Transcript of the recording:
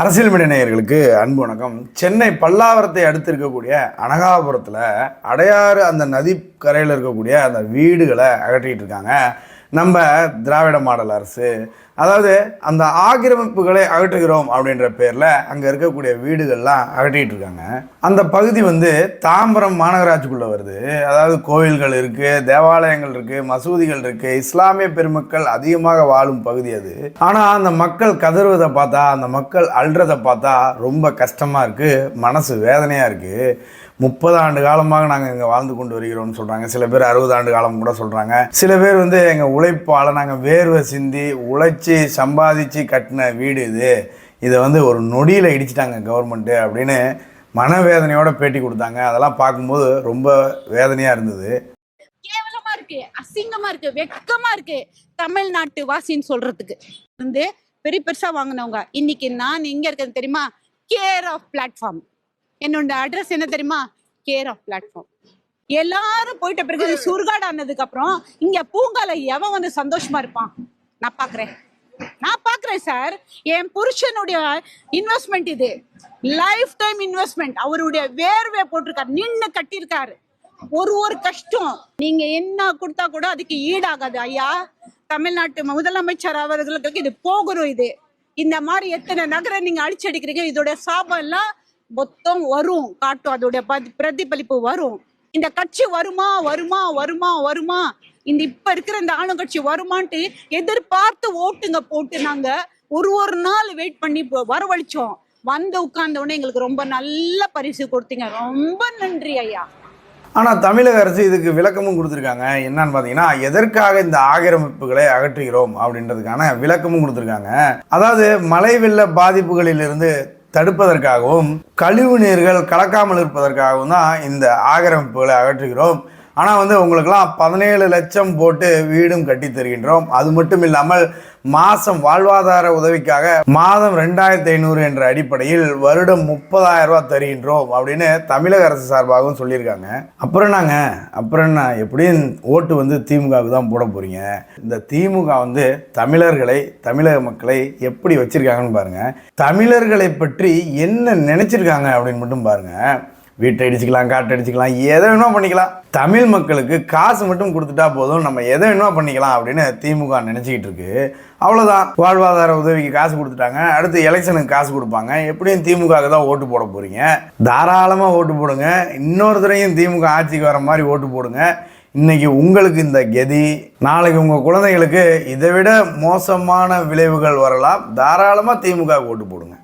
அரசியல் மீடிய நேயர்களுக்கு அன்பு வணக்கம். சென்னை பல்லாவரத்தை அடுத்து இருக்கக்கூடிய அனகாபுரத்தில் அடையாறு அந்த நதி கரையில் இருக்கக்கூடிய அந்த வீடுகளை அகற்றிக்கிட்டு இருக்காங்க. நம்ம திராவிட மாடல் அரசு. அதாவது அந்த ஆக்கிரமிப்புகளை அகற்றுகிறோம் அப்படின்ற பேரில் அங்கே இருக்கக்கூடிய வீடுகள்லாம் அகட்டிகிட்டு இருக்காங்க. அந்த பகுதி வந்து தாம்பரம் மாநகராட்சிக்குள்ளே வருது. அதாவது கோவில்கள் இருக்குது தேவாலயங்கள் இருக்குது மசூதிகள் இருக்குது இஸ்லாமிய பெருமக்கள் அதிகமாக வாழும் பகுதி அது. ஆனால் அந்த மக்கள் கதறுவதை பார்த்தா அந்த மக்கள் அழுறதை பார்த்தா ரொம்ப கஷ்டமாக இருக்குது மனசு வேதனையாக இருக்குது முப்பது ஆண்டு காலமாக நாங்கள் இங்கே வாழ்ந்து கொண்டு வருகிறோம்னு சொல்கிறாங்க சில பேர் அறுபது ஆண்டு காலம் கூட சொல்கிறாங்க சில பேர் வந்து எங்கள் உழைப்பால் நாங்கள் வேர்வை சிந்தி உழைச்சி சம்பாதிச்சு கட்டின வீடு இது. இதை வந்து ஒரு நொடியில் இடிச்சிட்டாங்க கவர்மெண்ட்டு அப்படின்னு மனவேதனையோட பேட்டி கொடுத்தாங்க. அதெல்லாம் பார்க்கும்போது ரொம்ப வேதனையாக இருந்தது. கேவலமா இருக்கு அசிங்கமா இருக்கு வெக்கமா இருக்கு தமிழ்நாட்டு வாசின்னு சொல்றதுக்கு. வந்து பெரிய பெருசா வாங்கினவங்க. இன்னைக்கு நான் எங்க இருக்கிறது தெரியுமா? கேர் ஆஃப் பிளாட்ஃபார்ம் என்னோட அட்ரஸ் என்ன தெரியுமா? கேர் ஆஃப் பிளாட்ஃபார்ம் எல்லாரும் போயிட்ட பிறகு சுருகாடு ஆனதுக்கு அப்புறம் இங்க பூங்கால எவன் வந்து சந்தோஷமா இருப்பான்? நான் பாக்குறேன். நான் பாக்குறேன் சார் என் புருஷனுடைய இன்வெஸ்ட்மெண்ட் இது. லைஃப் டைம் இன்வெஸ்ட்மெண்ட் அவருடைய வேர்வை போட்டிருக்காரு. நின்னு கட்டியிருக்காரு. ஒரு ஒரு கஷ்டம். நீங்க என்ன கொடுத்தா கூட அதுக்கு ஈடாகாது. ஐயா தமிழ்நாட்டு முதலமைச்சர் அவர்களுக்கு இது போகிறோம் இது. இந்த மாதிரி எத்தனை நகரம் நீங்க அடிச்சடிக்கிறீங்க இதோட சாபம் எல்லாம் மொத்தம் வரும். காட்டும். அதோட பதி- பிரதிபலிப்பு வரும். இந்த கட்சி வருமா வருமா வருமா வருமா? இந்த இப்ப இருக்கிற இந்த ஆளுங்கட்சி வருமான்ட்டு எதிர்பார்த்து ஓட்டுங்க போட்டு நாங்க ஒரு ஒரு நாள் வெயிட் பண்ணி வரவழிச்சோம் வரவழைச்சோம். வந்து உட்கார்ந்த உடனே எங்களுக்கு ரொம்ப நல்ல பரிசு கொடுத்தீங்க. ரொம்ப நன்றி ஐயா. ஆனால் தமிழக அரசு இதுக்கு விளக்கமும் கொடுத்துருக்காங்க. என்னன்னு பார்த்தீங்கன்னா எதற்காக இந்த ஆக்கிரமிப்புகளை அகற்றுகிறோம் அப்படின்றதுக்கான விளக்கமும் கொடுத்துருக்காங்க. அதாவது மழை வெள்ள பாதிப்புகளிலிருந்து தடுப்பதற்காகவும் கழிவு நீர்கள் கலக்காமல் இருப்பதற்காகவும் தான் இந்த ஆக்கிரமிப்புகளை அகற்றுகிறோம். ஆனால் வந்து உங்களுக்கெல்லாம் பதினேழு லட்சம் போட்டு வீடும் கட்டி தருகின்றோம். அது மட்டும் இல்லாமல் மாதம் வாழ்வாதார உதவிக்காக மாதம் ரெண்டாயிரத்தி ஐநூறு என்ற அடிப்படையில் வருடம் முப்பதாயிரம் ரூபாய் தருகின்றோம் அப்படின்னு தமிழக அரசு சார்பாகவும் சொல்லியிருக்காங்க. அப்புறம் நாங்கள் அப்புறம் என்ன? எப்படியும் ஓட்டு வந்து திமுகவுக்கு தான் போட போகிறீங்க இந்த திமுக வந்து தமிழர்களை தமிழக மக்களை எப்படி வச்சுருக்காங்கன்னு பாருங்கள் தமிழர்களை பற்றி என்ன நினச்சிருக்காங்க அப்படின்னு மட்டும் பாருங்கள் வீட்டை அடிச்சுக்கலாம் காட்டை அடிச்சுக்கலாம் எதை வேணுமா பண்ணிக்கலாம். தமிழ் மக்களுக்கு காசு மட்டும் கொடுத்துட்டா போதும் நம்ம எதை வேணுமா பண்ணிக்கலாம் அப்படின்னு திமுக நினச்சிக்கிட்டு இருக்கு. அவ்வளோதான் வாழ்வாதார உதவிக்கு காசு கொடுத்துட்டாங்க. அடுத்து எலெக்ஷனுக்கு காசு கொடுப்பாங்க. எப்படியும் திமுகவுக்கு தான் ஓட்டு போட போகிறீங்க தாராளமாக ஓட்டு போடுங்க. இன்னொருத்தரையும் திமுக ஆட்சிக்கு வர மாதிரி ஓட்டு போடுங்க. இன்றைக்கி உங்களுக்கு இந்த கதி நாளைக்கு உங்கள் குழந்தைகளுக்கு இதை விட மோசமான விளைவுகள் வரலாம். தாராளமாக திமுக ஓட்டு போடுங்க.